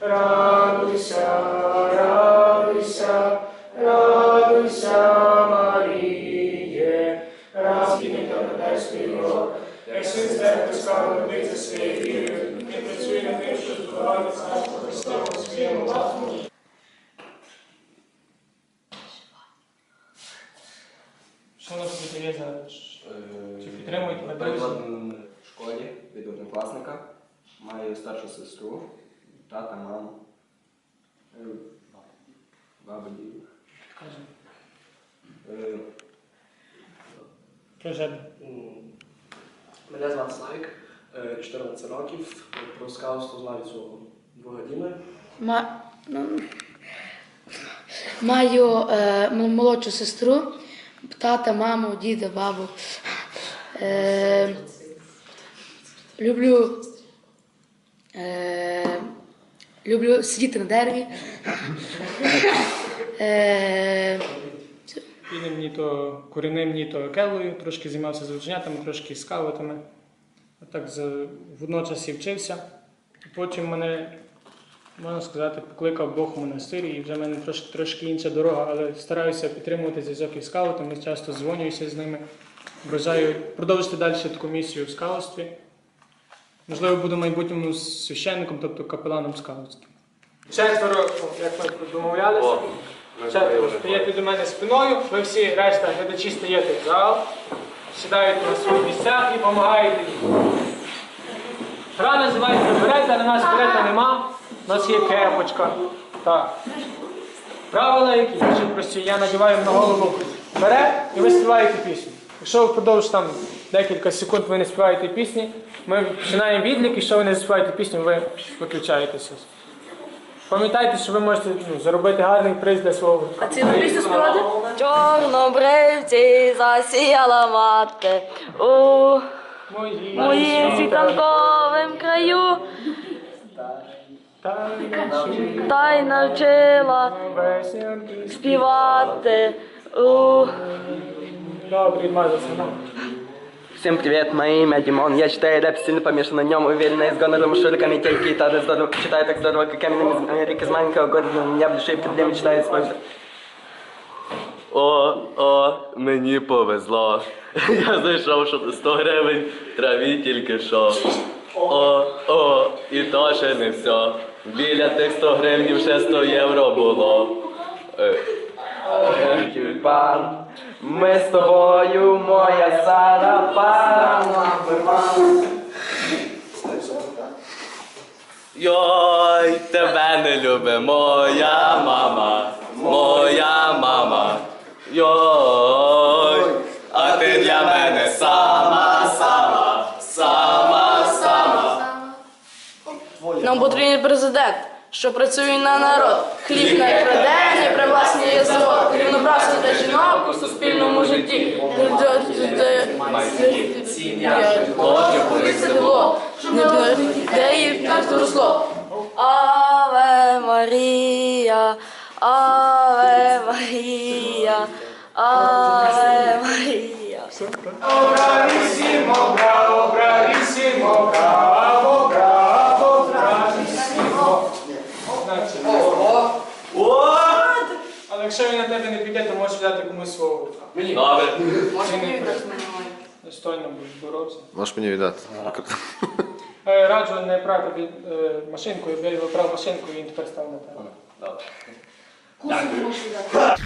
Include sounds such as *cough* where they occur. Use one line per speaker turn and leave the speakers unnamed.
Радуйся, радуйся, радуйся, Маріє, та небесний род, як син церкви став робити своєю вірою, і працює над тим, щоб збудувати царство Христове у своєму власному Що на тобі є зараз? Чи підтримують?
Приклад в школі від однокласника. Маю старшу сестру, тата, маму. Е, Бабу діду.
Кажи.
Е,
Мене звати Славік, е, 14 років. Про скаутство знаю цього двогодіни.
Ма... ну, Маю е, молодшу сестру, тата, маму, діда, бабу. Е, люблю, е, люблю сидіти на дереві. Е,
ні то корінним, ні то келою, трошки займався з ученятами, трошки з скаутами. А так за, водночас і вчився. Потім мене, можна сказати, покликав Бог у монастирі, і вже в мене трошки, трошки інша дорога, але стараюся підтримувати зв'язок із скаутами, часто дзвонююся з ними. Бажаю продовжити далі таку місію в скаутстві. Можливо, буду в майбутньому священником, тобто капеланом скаутським. Четверо, як ми домовлялися. Четверо стоїте до мене спиною, ви всі решта глядачі стаєте в зал, сідаєте на свої місця і допомагаєте їм. Гра називається берета, на нас берета нема, у нас є кепочка. Так. Правила які? Дуже прості. Я надіваю на голову берет і ви співаєте пісню. Якщо впродовж там декілька секунд ви не співаєте пісні, ми починаємо відлік, і якщо ви не заспіваєте пісню, ви виключаєтеся. Пам'ятайте, що ви можете ну, заробити гарний приз для свого
а цілу пісню співати?
Чорнобривці засіяла мати у
Мої
моїм світанковим краю, та й навчила співати у
Добре, відмазався. ну.
Всем привет, мое имя Димон. Я читаю рэп, сильно помешан на нем, уверенно из гонора шуриками тельки, гитары здорово. Читаю так здорово, как камень из Америки, из маленького города. У меня большие проблемы, читаю использую.
О, о, мені повезло. *laughs* Я знайшов, що 100 гривень траві тільки що. О, о, і то ще не все. Біля тих 100 гривень ще 100 євро було.
Тюльпан, ми з тобою, моя Сара, пара,
Йой, тебе не любить моя мама, моя мама. Йой, а ти для мене сама, сама, сама, сама.
нам потрібен президент, що працює на народ. Хліб не краде, не привласнює завод, рівноправство для жінок у суспільному житті. Аве Марія, Аве Марія, Аве Марія.
Бравісімо, браво, бравісімо, браво, знак чи не Ого! О! Але якщо він на тебе не піде, то можеш взяти комусь свого друга. Мені.
Ну, Добре. Може, мені так змінювати.
Достойно будеш боровся.
Можеш мені віддати.
Е, раджу не брати від е, машинку, я його брав машинку, він тепер став на тебе.
Добре.
Кусик можеш віддати.